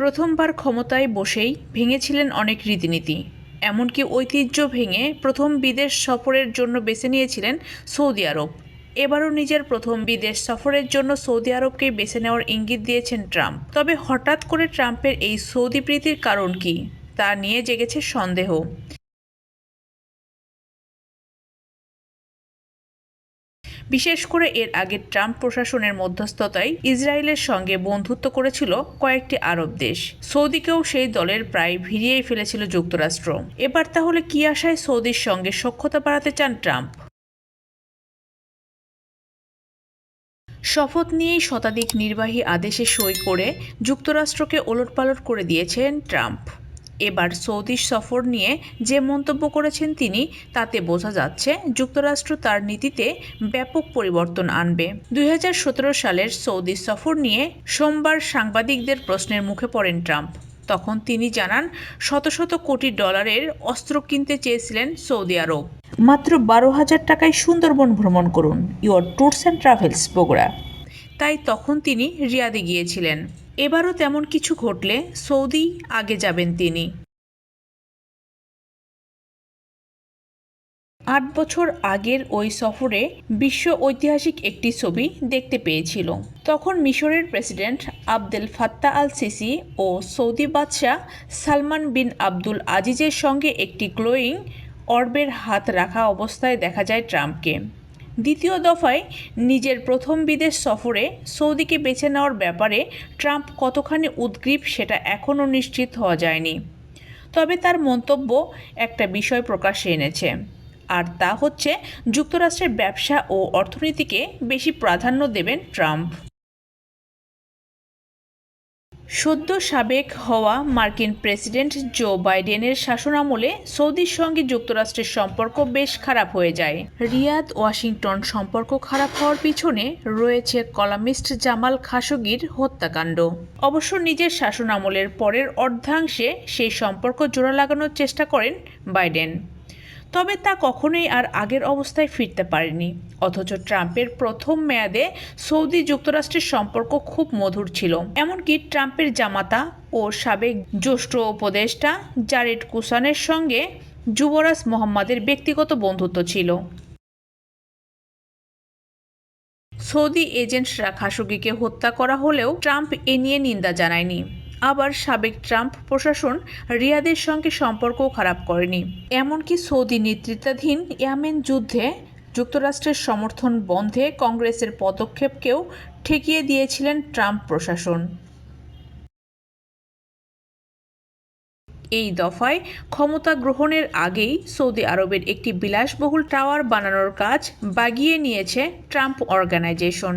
প্রথমবার ক্ষমতায় বসেই ভেঙেছিলেন অনেক রীতিনীতি। এমনকি ঐতিহ্য ভেঙে প্রথম বিদেশ সফরের জন্য বেছে নিয়েছিলেন সৌদি আরব। এবারও নিজের প্রথম বিদেশ সফরের জন্য সৌদি আরবকে বেছে নেওয়ার ইঙ্গিত দিয়েছেন ট্রাম্প। তবে হঠাৎ করে ট্রাম্পের এই সৌদি প্রীতির কারণ কি, তা নিয়ে জেগেছে সন্দেহ। বিশেষ করে এর আগে ট্রাম্প প্রশাসনের মধ্যস্থতায় ইসরায়েলের সঙ্গে বন্ধুত্ব করেছিল কয়েকটি আরব দেশ। সৌদিকেও সেই দলের প্রায় ভিড়িয়েই ফেলেছিল যুক্তরাষ্ট্র। এবার তাহলে কি আশায় সৌদির সঙ্গে সখ্যতা বাড়াতে চান ট্রাম্প? শপথ নিয়েই শতাধিক নির্বাহী আদেশে সই করে যুক্তরাষ্ট্রকে ওলটপালট করে দিয়েছেন ট্রাম্প। এবার সৌদি সফর নিয়ে যে মন্তব্য করেছেন তিনি, তাতে বোঝা যাচ্ছে যুক্তরাষ্ট্র তার নীতিতে ব্যাপক পরিবর্তন আনবে। দুই হাজার সতেরো সালের সৌদি সফর নিয়ে সোমবার সাংবাদিকদের প্রশ্নের মুখে পড়েন ট্রাম্প। তখন তিনি জানান, শত শত কোটি ডলারের অস্ত্র কিনতে চেয়েছিলেন সৌদি আরব। মাত্র বারো হাজার টাকায় সুন্দরবন ভ্রমণ করুন your tours and travels, Bogura. তাই তখন তিনি রিয়াদে গিয়েছিলেন। এবারও তেমন কিছু ঘটলে সৌদি আগে যাবেন তিনি। আট বছর আগের ওই সফরে বিশ্ব ঐতিহাসিক একটি ছবি দেখতে পেয়েছিল। তখন মিশরের president Abdel Fattah al Sisi ও সৌদি বাদশাহ সালমান বিন আব্দুল আজিজের সঙ্গে একটি গ্লোয়িং অর্বের হাত রাখা অবস্থায় দেখা যায় ট্রাম্পকে। দ্বিতীয় দফায় নিজের প্রথম বিদেশ সফরে সৌদিকে বেছে নেওয়ার ব্যাপারে ট্রাম্প কতখানি উদ্গ্রীব সেটা এখনও নিশ্চিত হওয়া যায়নি। তবে তার মন্তব্য একটা বিষয় প্রকাশ্যে এনেছে। আর তা হচ্ছে যুক্তরাষ্ট্রের ব্যবসা ও অর্থনীতিকে বেশি প্রাধান্য দেবেন ট্রাম্প। সদ্য সাবেক হওয়া মার্কিন প্রেসিডেন্ট জো বাইডেনের শাসনামলে সৌদির সঙ্গে যুক্তরাষ্ট্রের সম্পর্ক বেশ খারাপ হয়ে যায়। রিয়াদ ওয়াশিংটন সম্পর্ক খারাপ হওয়ার পিছনে রয়েছে কলামিস্ট জামাল খাশোগির হত্যাকাণ্ড। অবশ্য নিজের শাসনামলের পরের অর্ধাংশে সেই সম্পর্ক জোড়া লাগানোর চেষ্টা করেন বাইডেন। তবে তা কখনোই আর আগের অবস্থায় ফিরতে পারেনি। অথচ ট্রাম্পের প্রথম মেয়াদে সৌদি যুক্তরাষ্ট্রের সম্পর্ক খুব মধুর ছিল। এমনকি ট্রাম্পের জামাতা ও সাবেক জ্যেষ্ঠ উপদেষ্টা জারেড কুসানের সঙ্গে যুবরাজ মোহাম্মদের ব্যক্তিগত বন্ধুত্ব ছিল। সৌদি এজেন্টরা খাশোগিকে হত্যা করা হলেও ট্রাম্প এ নিয়ে নিন্দা জানায়নি। আবার সাবেক ট্রাম্প প্রশাসন রিয়াদের সঙ্গে সম্পর্কও খারাপ করেনি। এমনকি সৌদি নেতৃত্বাধীন ইয়ামেন যুদ্ধে যুক্তরাষ্ট্রের সমর্থন বন্ধে কংগ্রেসের পদক্ষেপকেও ঠেকিয়ে দিয়েছিলেন ট্রাম্প প্রশাসন। এই দফায় ক্ষমতা গ্রহণের আগেই সৌদি আরবের একটি বিলাসবহুল টাওয়ার বানানোর কাজ বাগিয়ে নিয়েছে ট্রাম্প অর্গানাইজেশন।